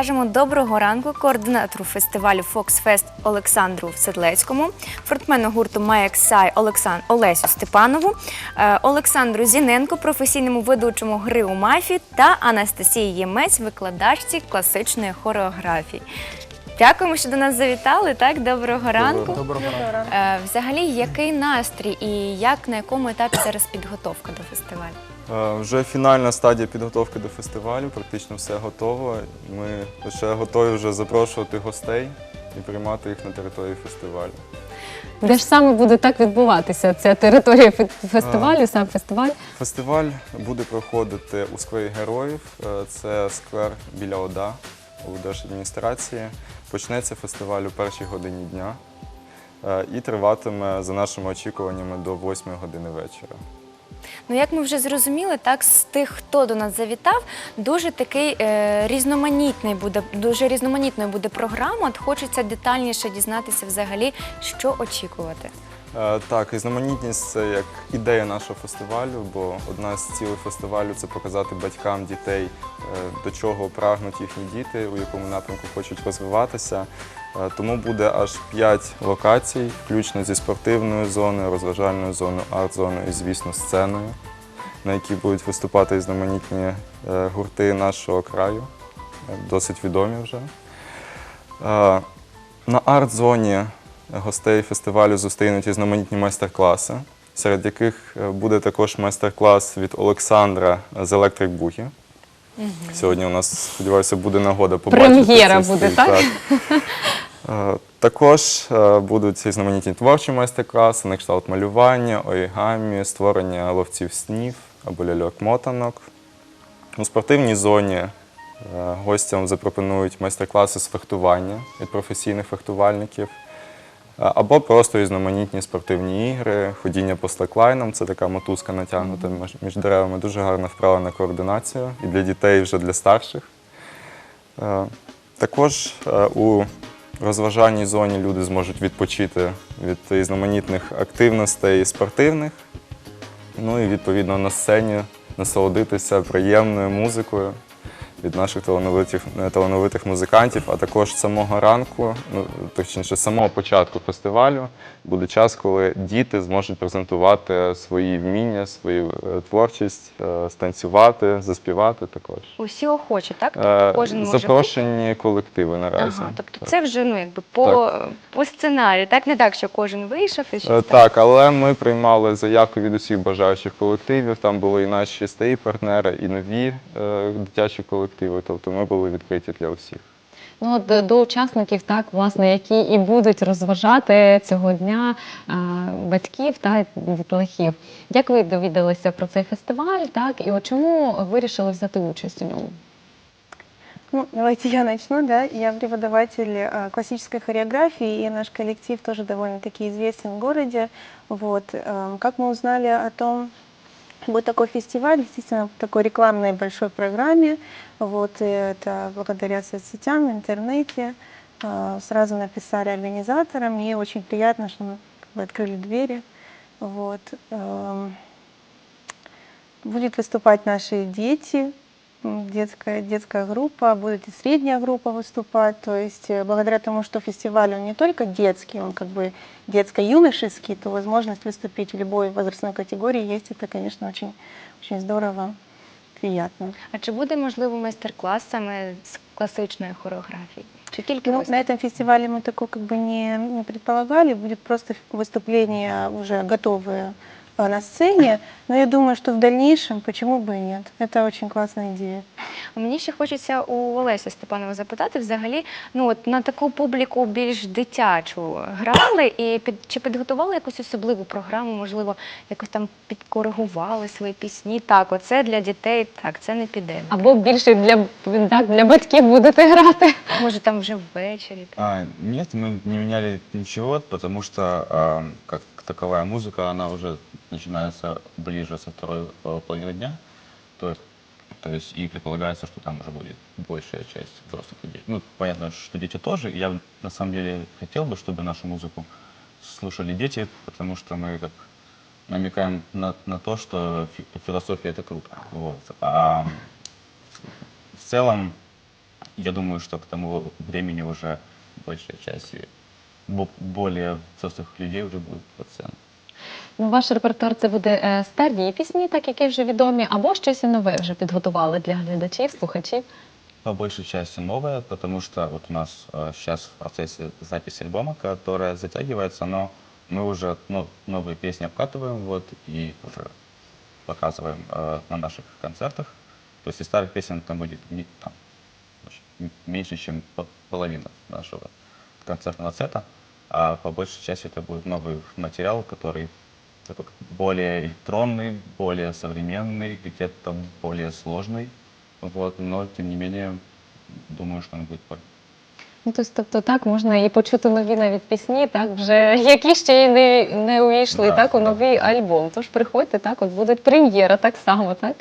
кажемо доброго ранку координатору фестивалю Фоксфест Олександру Седлецькому, фронтмену гурту Маяксай Олексан Олесю Степанову, е, Олександру Зіненко, професійному ведучому гри у мафі та Анастасії Ємець, викладачці класичної хореографії. Дякуємо, що до нас завітали. Так, доброго ранку. Доброго ранку. Е, Взагалі, який настрій і як на якому етапі зараз підготовка до фестивалю? Е, Вже фінальна стадія підготовки до фестивалю, практично все готово. Ми лише готові вже запрошувати гостей і приймати їх на території фестивалю. Де ж саме буде так відбуватися? Ця територія фестивалю, сам фестиваль. Фестиваль буде проходити у сквері героїв. Е, Це сквер біля ОДА у держадміністрації. Почнеться фестиваль у першій годині дня е, і триватиме за нашими очікуваннями до 8 години вечора. Ну, як ми вже зрозуміли, так з тих, хто до нас завітав, дуже такий е, різноманітний буде, дуже різноманітною буде програма. От хочеться детальніше дізнатися взагалі, що очікувати. Е, Так, різноманітність це як ідея нашого фестивалю, бо одна з цілей фестивалю це показати батькам дітей, е, до чого прагнуть їхні діти, у якому напрямку хочуть розвиватися. Е, Тому буде аж п'ять локацій, включно зі спортивною зоною, розважальною зоною, арт-зоною і, звісно, сценою, на якій будуть виступати різноманітні гурти нашого краю, досить відомі вже. На арт-зоні гостей фестивалю зустрінуть різноманітні майстер-класи, серед яких е, буде також майстер-клас від Олександра з Electric Boogie. Сьогодні у нас, сподіваюся, буде нагода побачити. Прем'єра буде, стиль, так? Е, Також е, будуть різноманітні творчі майстер-класи, на кшталт малювання, орігамі, створення ловців снів або ляльок-мотанок. У спортивній зоні гостям запропонують майстер-класи з фехтування від професійних фехтувальників. Або просто різноманітні спортивні ігри, ходіння по слеклайнам це така мотузка натягнута між- між деревами. Дуже гарна вправа на координацію і для дітей, і вже для старших. Е, Також е, у розважальній зоні люди зможуть відпочити від різноманітних активностей спортивних. Ну і відповідно на сцені насолодитися приємною музикою від наших талановитих, е, талановитих музикантів, а також самого ранку, ну точніше, самого початку фестивалю буде час, коли діти зможуть презентувати свої вміння, свою е, творчість, е, станцювати, заспівати також. Усі охочі, так? Е, Кожен може Запрошені колективи наразі. Ага, тобто це вже ну якби по, по сценарію, так не так, що кожен вийшов і щось Так, але ми приймали заявки від усіх бажаючих колективів. Там були і наші старі партнери, і нові дитячі колективи Тобто ми були відкриті для усіх. Ну, от, е, до учасників, так, власне, які і будуть розважати цього дня е, батьків та дітлахів. Як ви довідалися про цей фестиваль, так, і от чому вирішили взяти участь у ньому? Ну, давайте я начну, да. Я преподаватель э, классической хореографии, и наш коллектив тоже довольно-таки известен в городе. Вот. эм, Как мы узнали о том, будет такой фестиваль, действительно, в такой рекламной большой программе. Вот, и это благодаря соцсетям, интернете. Э, Сразу написали организаторам, и очень приятно, что мы как бы открыли двери. Вот. эм, Будет выступать наши дети, детская, детская группа, будет и средняя группа выступать. То есть э, благодаря тому, что фестиваль он не только детский, он как бы детско-юношеский, то возможность выступить в любой возрастной категории есть. Это, конечно, очень, очень здорово, приятно. А чи буде можливо майстер-клас саме з класичної хореографії? Чи тільки Ну, ось- на этом фестивале мы такое как бы не, не предполагали, будет просто выступление уже готовые э, на сцене, но я думаю, что в дальнейшем почему бы и нет. Это очень классная идея. Мені ще хочеться у Олеся Степанова запитати взагалі, ну от на таку публіку більш дитячу грали і під чи підготували якусь особливу програму, можливо, якось там підкоригували свої пісні. Так, оце для дітей, так, це не піде. Або більше для, так, для батьків будете грати? Може там вже ввечері. так? А, нет, мы не меняли ничего, потому что а, как Таковая музыка, она уже начинается ближе со второй э, половины дня. То, есть- то есть и предполагается, что там уже будет большая часть взрослых людей. Ну, понятно, что дети тоже. Я на самом деле хотел бы, чтобы нашу музыку слушали дети, потому что мы как намекаем на, на то, что фи- философия это круто. Вот. А в целом я думаю, что к тому времени уже большая часть более взрослых людей уже будет под сцену. Ну, ваш репертуар це буде е, старі пісні, так які вже відомі, або щось і нове вже підготували для глядачів, слухачів. По большей части новое, потому что вот у нас сейчас в процессе записи альбома, которая затягивается, но мы уже ну, новые песни обкатываем вот, и уже показываем э, на наших концертах. То есть из старых песен там будет не- там, очень м- меньше, чем по- половина нашего концертного сета, а по большей части это будет новый материал, который такой более электронный, более современный, где-то более сложный. Вот, но тем не менее, думаю, что он будет пор- Ну, тобто, тобто так можна і почути нові навіть пісні, так вже які ще й не, не увійшли Да, так у да. новий альбом. Тож приходьте, так, от буде прем'єра так само, так?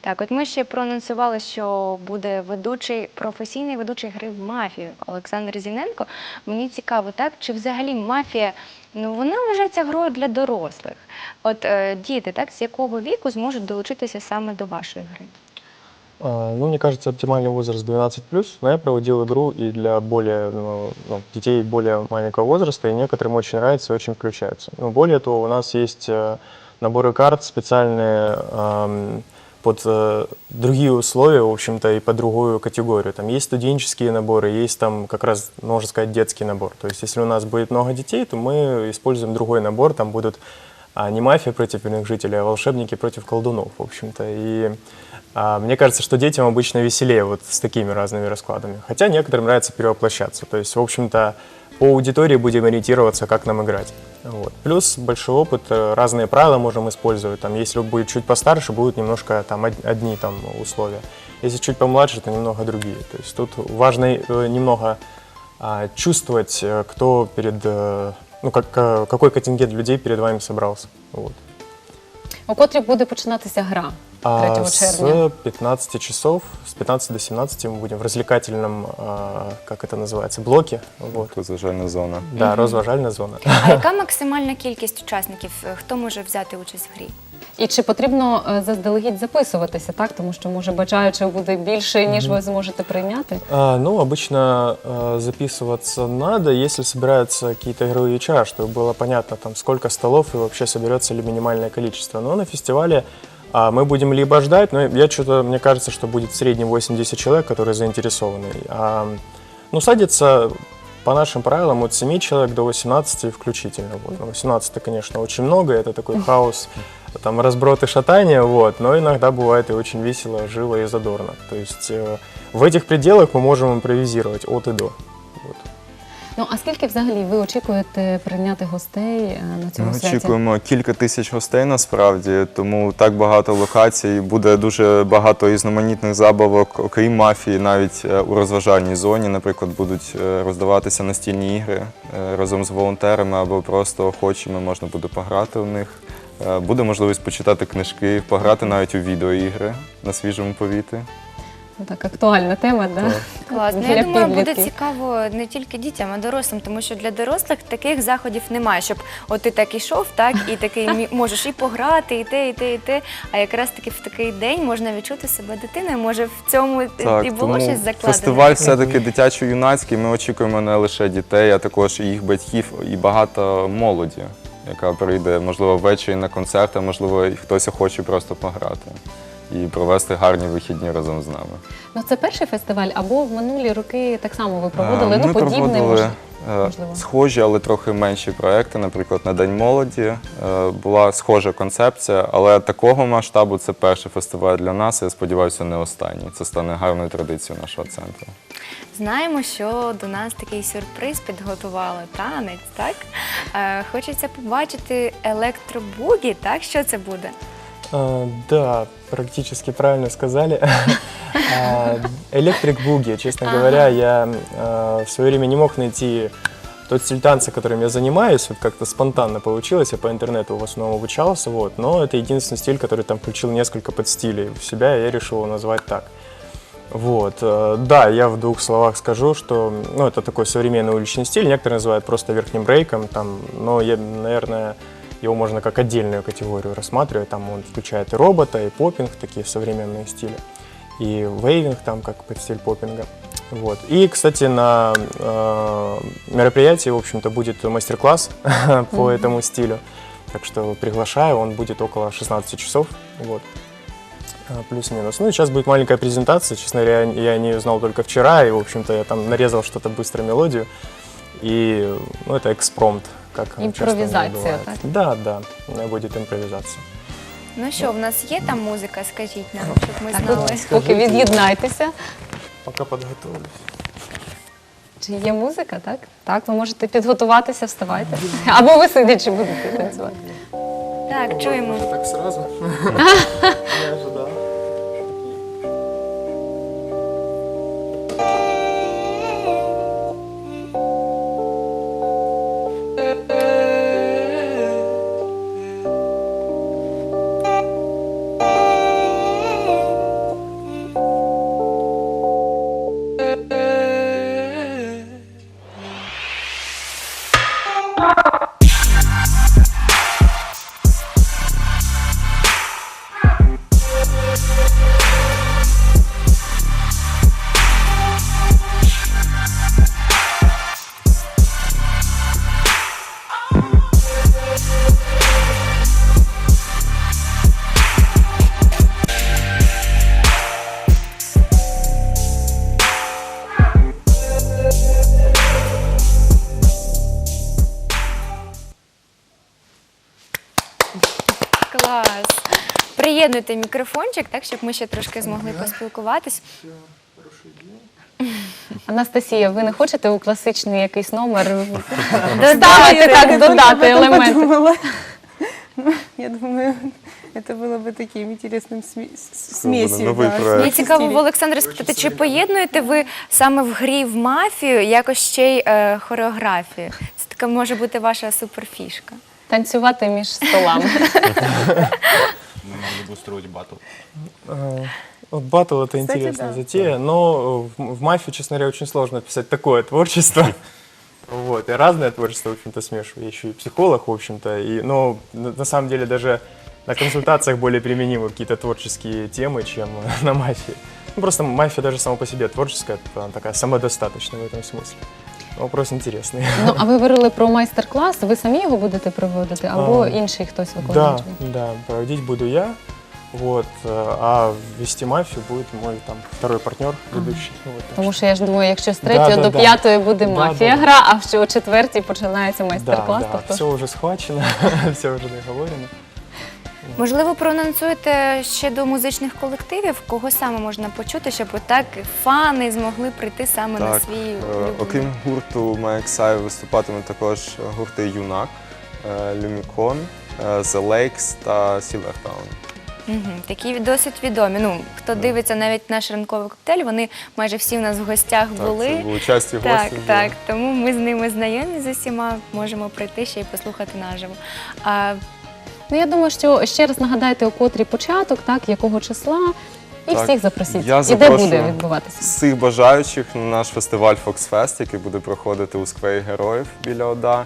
Так, от ми ще проанонсували, що буде ведучий професійний ведучий гри в мафію Олександр Зіненко. Мені цікаво, так чи взагалі мафія ну вона вважається грою для дорослих. От е, діти, так з якого віку зможуть долучитися саме до вашої гри? А, Ну, мне кажется, оптимальный возраст 12 но я проводил игру и для более ну, ну, детей более маленького возраста, и некоторым очень нравится и очень включаются. Ну, более того, у нас есть э, наборы карт специальные ам, под э, другие условия, в общем-то, и под другую категорию. Там есть студенческие наборы, есть там как раз, можно сказать, детский набор. То есть, если у нас будет много детей, то мы используем другой набор, там будут а, не мафия против иных жителей, а волшебники против колдунов, в общем-то. И а, мне кажется, что детям обычно веселее вот с такими разными раскладами. Хотя некоторым нравится перевоплощаться. То есть, в общем-то, по аудитории будем ориентироваться, как нам играть. Вот. Плюс большой опыт, э, разные правила можем использовать. Там, если будет чуть постарше, будут немножко там, од- одни там, условия. Если чуть помладше, то немного другие. То есть тут важно э, немного а, чувствовать, э, кто перед, э, ну, как, э, какой контингент людей перед вами собрался. Вот. У котрій буде починатися гра 3 А червня. с 15 часов, с 15 до 17 мы будем в развлекательном, а, как это называется, блоке. Вот. Розважальна зона. Да, розважальная зона. А яка максимальна кількість учасників? Е, Хто може взяти участь в грі? І чи потрібно е, заздалегідь записуватися, так? Тому що може бажаючих буде більше, ніж ви зможете прийняти. А, ну, обычно а, записываться надо, если собираются какие-то игровые вечера, чтобы было понятно, там, сколько столов и вообще соберется ли минимальное количество. Но на фестивале а, мы будем либо ждать, но я что-то, мне кажется, что будет в среднем 80 человек, которые заинтересованы. А, ну, садится по нашим правилам от 7 человек до 18 включительно. Вот. Ну, 18 конечно, очень много, это такой хаос, там разброд и шатание, вот, но иногда бывает и очень весело, живо и задорно. То есть э, в этих пределах мы можем импровизировать от и до. Ну а скільки взагалі ви очікуєте прийняти гостей е, на цьому Ми святі? очікуємо кілька тисяч гостей насправді, тому так багато локацій. Буде дуже багато різноманітних забавок, окрім мафії, навіть е, у розважальній зоні, наприклад, будуть е, роздаватися настільні ігри разом з волонтерами або просто охочими можна буде пограти в них. Буде можливість почитати книжки, пограти навіть у відеоігри на свіжому повітрі. Ну, Так, актуальна тема, да? Класно. Для Я думаю, буде підлітків. цікаво не тільки дітям, а дорослим, тому що для дорослих таких заходів немає, щоб от ти так ішов, так і такий мі- можеш і пограти, і те, і те, і те. А якраз таки в такий день можна відчути себе дитиною. Може, в цьому Так, і було тому щось закладено. фестиваль все-таки дитячо-юнацький. Ми очікуємо не лише дітей, а також і їх батьків і багато молоді, яка прийде, можливо, ввечері на концерт, а можливо, і хтось охоче просто пограти і провести гарні вихідні разом з нами. Ну це перший фестиваль, або в минулі роки так само ви проводили, Е, ну Ми подібний проводили е, можливо. схожі, але трохи менші проекти. Наприклад, на День молоді е, була схожа концепція, але такого масштабу це перший фестиваль для нас. Я сподіваюся, не останній. Це стане гарною традицією нашого центру. Знаємо, що до нас такий сюрприз підготували танець, так? Е, хочеться побачити електробугі, так? Що це буде? А, да, практически правильно сказали. А, Электрик буги, честно говоря, я а, в свое время не мог найти тот стиль танца, которым я занимаюсь, вот как-то спонтанно получилось, я по интернету в основном обучался, вот, но это единственный стиль, который там включил несколько подстилей в себя, и я решил его назвать так. Вот, э, да, я в двух словах скажу, что, ну, это такой современный уличный стиль, некоторые называют просто верхним брейком, там, но я, наверное, его можно как отдельную категорию рассматривать, там он включает и робота, и поппинг, такие современные стили, и вейвинг там, как под стиль поппинга. Вот. И, кстати, на э, мероприятии, в общем-то, будет мастер-класс по этому стилю. Так что приглашаю, он будет около 16 часов. Вот. А, Плюс-минус. Ну и сейчас будет маленькая презентация. Честно говоря, я не узнал только вчера, и, в общем-то, я там нарезал что-то быстро мелодию. И, ну, это экспромт, как часто Импровизация, бывает. так? Да, да, у меня будет импровизация. Ну що, в нас є там музика, скажіть нам, щоб ми Так, знали. поки від'єднайтеся. Пока подготовлюсь. Чи є музика, так? Так, ви можете підготуватися, вставайте. Або ви сидячи будете танцювати. Так, чуємо. Так сразу? Не ожидал. Приєднуйте мікрофончик, так, щоб ми ще трошки змогли поспілкуватись. Анастасія, ви не хочете у класичний якийсь номер Додати, ставити так, Я додати об этом елементи? подумала. Ну, Я думаю, это было бы таким интересным сме- с- смесью. новий да, проект. Мені цікаво в стилей. Олександра спитати, чи поєднуєте ви саме в грі в мафію якось ще й е, хореографію? Це така може бути ваша суперфішка. Танцювати між столами. Могли бы устроить батл. Э, Вот батл это Кстати, интересная да. затея, но в, в мафии, честно говоря, очень сложно писать такое творчество. Вот, и разное творчество, в общем-то, смешиваю. Я еще и психолог, в общем-то, и, но на, на самом деле даже на консультациях более применимы какие-то творческие темы, чем на мафии. Ну, просто мафия даже сама по себе творческая, она такая самодостаточная в этом смысле. Вопрос интересный. Ну, а ви говорили про майстер-клас. Ви самі його будете проводити, або А, інший хтось Да, виконує? да, проводить буду я, вот, э, а вести мафию будет мой там второй партнер, ведущий. Вот, так Тому що я ж думаю, якщо з Да, третьої да, до да. п'ятої буде Да, мафія да. гра, а що о четвертій починається майстер-клас, Да, да, тобто все уже схвачено, все уже договорено. Можливо, проанонсуєте ще до музичних колективів, кого саме можна почути, щоб отак фани змогли прийти саме на Так, свій е, улюблений. окрім гурту Маяксай виступатимуть також гурти Юнак, е, Люмікон, е, The Lakes та Сілвертаун. Мгм, Такі досить відомі. Ну, хто дивиться навіть наш ранковий коктейль, вони майже всі у нас в гостях Так, були. це були часті Так, гості. так. Тому ми з ними знайомі з усіма, можемо прийти ще й послухати наживо. А, Ну я думаю, що ще раз нагадайте, у котрій початок, так, якого числа, і Так, всіх запросіть. я і де запрошую буде відбуватися? Всіх бажаючих на наш фестиваль Фоксфест, який буде проходити у сквері героїв біля ОДА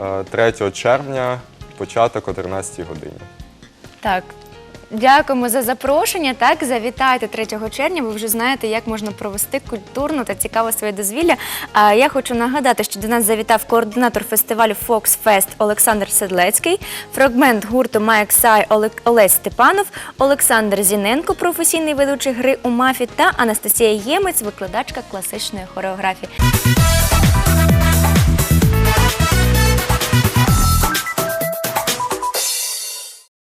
е, 3 червня, початок о 13 годині. так. Дякуємо за запрошення. Так, завітайте 3 червня. Ви вже знаєте, як можна провести культурно та цікаво своє дозвілля. А я хочу нагадати, що до нас завітав координатор фестивалю Fox Fest Олександр Седлецький, фрагмент гурту Маяксай Олег Степанов, Олександр Зіненко, професійний ведучий гри у мафі, та Анастасія Ємець, викладачка класичної хореографії.